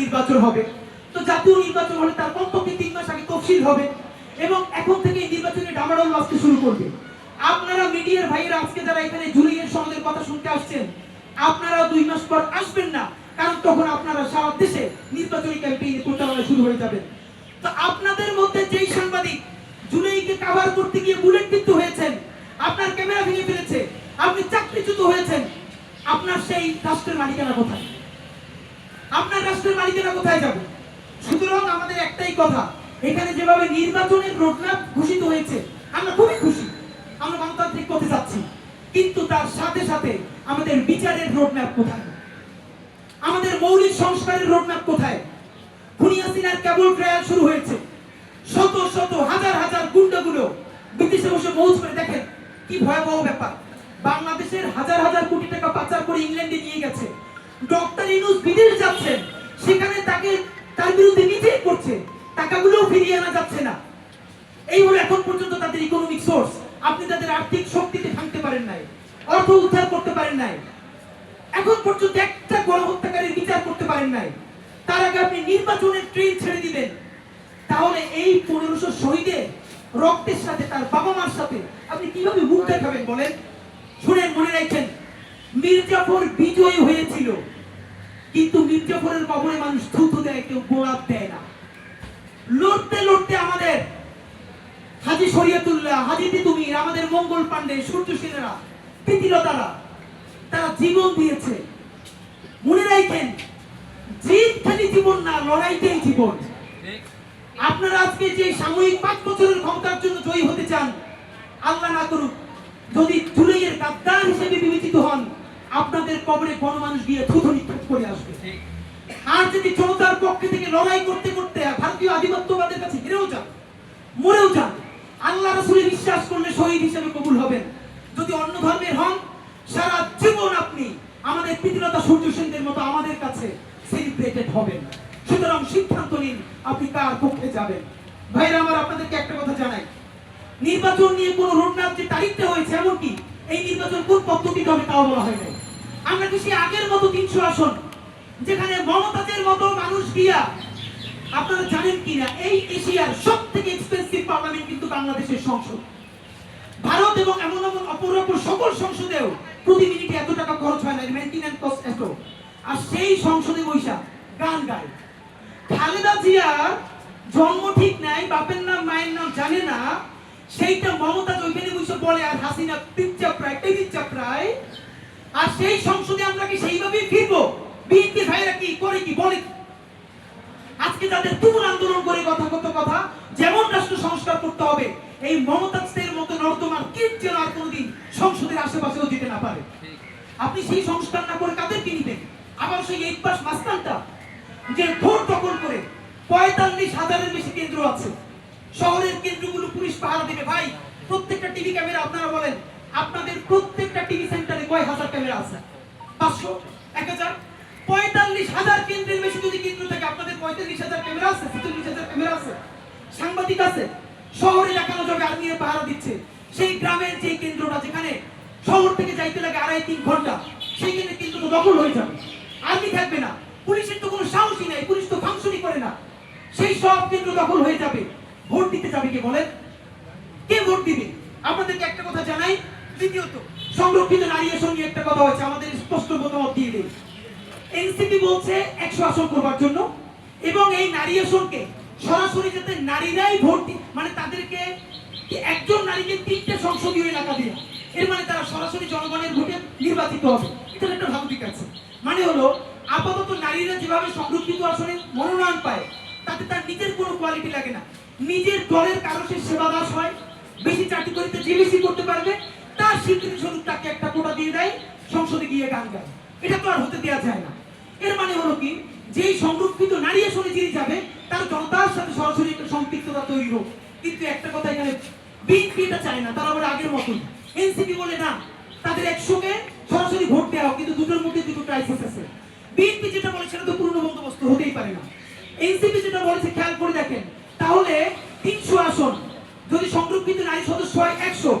নির্বাচন হবে। তো জাতীয় নির্বাচন হলে তার কমপক্ষে তিন মাস আগে তফসিল হবে এবং এখন থেকে এই নির্বাচনের ডামাডোল আসতে শুরু করবে। আপনারা মিডিয়ার ভাইয়েরা আজকে যারা এখানে জুলিয়ের সমাজের কথা শুনতে আসছেন আপনারা দুই মাস পর আসবেন না, কারণ তখন আপনারা সারা দেশে নির্বাচনী ক্যাম্পেইনে পরিচালনা শুরু হয়ে যাবে। তো আপনাদের মধ্যে যেই সাংবাদিক, জুলাইকে কাভার করতে গিয়ে বুলেট বিদ্ধ হয়েছেন, আপনার ক্যামেরা ভেঙে ফেলেছে, আপনি চাকরিচ্যুত হয়েছেন, আপনার সেই রাষ্ট্রের মালিকানা কোথায়? রাষ্ট্রের মালিকানা কোথায় যাবে? সুতরাং আমাদের একটাই কথা, এখানে যেভাবে নির্বাচনের রোডম্যাপ ঘোষিত হয়েছে, আমরা খুবই খুশি, আমরা গণতান্ত্রিক পথে যাচ্ছি, কিন্তু তার সাথে সাথে আমাদের বিচারের রোডম্যাপ কোথায়? আমাদের মৌলিক সংস্কারের রোডম্যাপ কোথায়? খুনি হাসিনার কেবল ট্রায়াল শুরু হয়েছে। শত শত, হাজার হাজার গুন্ডাগুলো বিদেশে বসে মৌজ করে দেখেন, কি ভয়াবহ ব্যাপার। বাংলাদেশের হাজার হাজার কোটি টাকা পাচার করে ইংল্যান্ডে নিয়ে গেছে। ডক্টর ইনুস বিদেশ যাচ্ছেন সেখানে তাকে তার বিরুদ্ধে নিজেই করছে। টাকাগুলোও ফিরিয়ে আনা যাচ্ছে না। এই হলো এখন পর্যন্ত তাদের ইকোনমিক সোর্স আপনি তাদের আর্থিক শক্তিতে ভাঙতে পারেন নাই, অর্থ উদ্ধার করতে পারেন নাই। এখন পর্যন্ত একটা গণহত্যাকারীর বিচার করতে পারেন নাই। তার আগে আপনি নির্বাচনের ট্রেন ছেড়ে দিবেন। তাহলে এই পনেরোশো শহীদের রক্তের সাথে তার বাবা মার সাথে আপনি কীভাবে মুখ দেখাবেন বলেন? শুনেন, মনে রাখছেন মির্জাফর বিজয়ী হয়েছিল। কিন্তু মির্জাফরের কবরে মানুষ থুতু দেয়, কেউ গোলাপ দেয় না। লড়তে লড়তে আমাদের হাজি শরিয়তুল্লাহ, হাজি তিতুমির, আমাদের মঙ্গল পান্ডে সূর্য সেনেরা, প্রীতিলতারা, তারা জীবন দিয়েছে। মনে রাখেন জিত খালি জীবন না, লড়াইটাই জীবন। আপনারা আজকে যে সাময়িক পাঁচ বছরের ক্ষমতার জন্য জয়ী হতে চান, আল্লাহ না করুক, যদি জুলাইয়ের গাদ্দার হিসেবে বিবেচিত হন আপনাদের কবরে গণমানুষ গিয়ে থুথু নিক্ষেপ করে আসবে। আর যদি জনতার পক্ষে থেকে লড়াই করতে করতে ভারতীয় আধিপত্যবাদের কাছে হেরেও যান, মরেও যান, আল্লাহ রসুলে বিশ্বাস করলে শহীদ হিসেবে কবুল হবেন। যদি অন্য ধর্মের হন, সারা জীবন আপনি আমাদের পৃথিলতা সূর্য সেনদের মতো আমাদের কাছে সেলিব্রেটেড হবেন। সুতরাং সিদ্ধান্ত নিন, আপনি কার পক্ষে যাবেন। ভাইরা, আমার আপনাদেরকে একটা কথা জানাই। নির্বাচন নিয়ে কোনো রোডম্যাপ যে তারিখটা হয়েছে এমনকি, এই নির্বাচন কোন পদ্ধতিতে হবে তাও বলা হয় নাই। আমরা কি সেই আগের মতো তিনশো আসন, যেখানে মমতাজের মতো মানুষ গিয়া, আপনারা জানেন কিনা, এই এশিয়ার সব থেকে এক্সপেন্সিভ পার্লামেন্ট কিন্তু বাংলাদেশের সংসদ। ভারত এবং এমন এমন অপর অপর সকল সংসদেও প্রতি মিনিটে এত টাকা খরচ হয় না মেনটেন্যান্স কস্ট এত। আর সেই সংসদে বৈশা গান গায়। খালেদা জিয়ার জন্ম ঠিক নাই, বাপের নাম, মায়ের নাম জানে না, সেইটা মমতা ওইখানে বসে বলে, আর হাসিনা পিচ্চা প্রায় টেবিচ্চা প্রায় আর সেই সংসদে আমরা কি সেইভাবেই ফিরবো? বিএনপি ভাইরা কি করে কি বলে কি? আজকে যাদের তুমুল আন্দোলন করে কথা কত কথা, যেমন রাষ্ট্র সংস্কার করতে হবে, এই মমতাজদের মতো নর্দমার কীট যেন আর কোনোদিন সংসদের আশেপাশেও যেতে না পারে। আপনি সেই সংস্কার না করে কাদেরকে নিবেন? আবার সেই এইট পাস মাস্তানটা, যে ভোট দখল করে পঁয়তাল্লিশ হাজারের বেশি কেন্দ্র আছে। শহরের কেন্দ্রগুলো পুলিশ পাহারা দেবে। ভাই, প্রত্যেকটা টিভি ক্যামেরা আপনারা বলেন, আপনাদের প্রত্যেকটা টিভি সেন্টারে কয় হাজার ক্যামেরা আছে? পাঁচশো? এক হাজার? পঁয়তাল্লিশ হাজার কেন্দ্রের বেশি যদি কেন্দ্র থাকে, আপনাদের পঁয়তাল্লিশ হাজার ক্যামেরা আছে, ছেচল্লিশ হাজার ক্যামেরা আছে। সাংবাদিক আছে, শহরে দেখানো যাবে আর্মিরা পাহারা দিচ্ছে। সেই গ্রামের যে কেন্দ্রটা যেখানে শহর থেকে যাইতে লাগে আড়াই তিন ঘণ্টা, সেইখানে কিন্তু দখল হয়ে যাবে। আর্মি থাকবে না। পুলিশের তো কোনো সাহসই নাই, পুলিশ তো ফাংশনই করে না। সেই সব কেন্দ্র দখল হয়ে যাবে। ভোট দিতে যাবে কে বলেন? কে ভোট দিবে? আপনাদেরকে একটা কথা জানাই, দ্বিতীয়ত সংরক্ষিত নারী নিয়ে একটা কথা হয়েছে আমাদের স্পষ্ট মতামত দিয়ে দিন। এনসিপি বলছে একশো আসন করবার জন্য, এবং এই নারী আসনকে সরাসরি যাতে নারীরাই ভোট মানে তাদেরকে একজন নারীকে তিনটে সংসদীয় এলাকা দিয়ে, এর মানে তারা সরাসরি জনগণের ভোটে নির্বাচিত হবে। এটার একটা ভালো আছে। মানে হলো, আপাতত নারীরা যেভাবে সংরক্ষিত আসনে মনোনয়ন পায়, তাতে তার নিজের কোনো কোয়ালিটি লাগে না। নিজের দলের কারও সে সেবা দাস হয়, বেশি চাকরি করিতে যে বেশি করতে পারবে, তার স্বীকৃতি স্বরূপ দিয়ে দেয় সংসদে গিয়ে গান গায়। এটা তো আর হতে দেওয়া যায় না। এর মানে হলো কি? যেই সংরক্ষিত নারী আসনে যিনি যাবে, তার জনতার সাথে সরাসরি একটা সম্পৃক্ততা তৈরি হোক। কিন্তু একটা কথা এখানে বিএনপি এটা চায় না, তারা বলে আগের মতন এনসিপি বলে না, তাদের একসঙ্গে সরাসরি ভোট দেওয়া কিন্তু দুটোর মধ্যে দুটো ক্রাইসিস আছে। বিএনপি যেটা বলে সেটা তো পূর্ণ বন্দোবস্ত হতেই পারে না। এনসিপি যেটা বলেছে, খেয়াল করে দেখেন, তাহলে তিনশো আসন, যদি সংরক্ষিত নারী সদস্য হয় একশো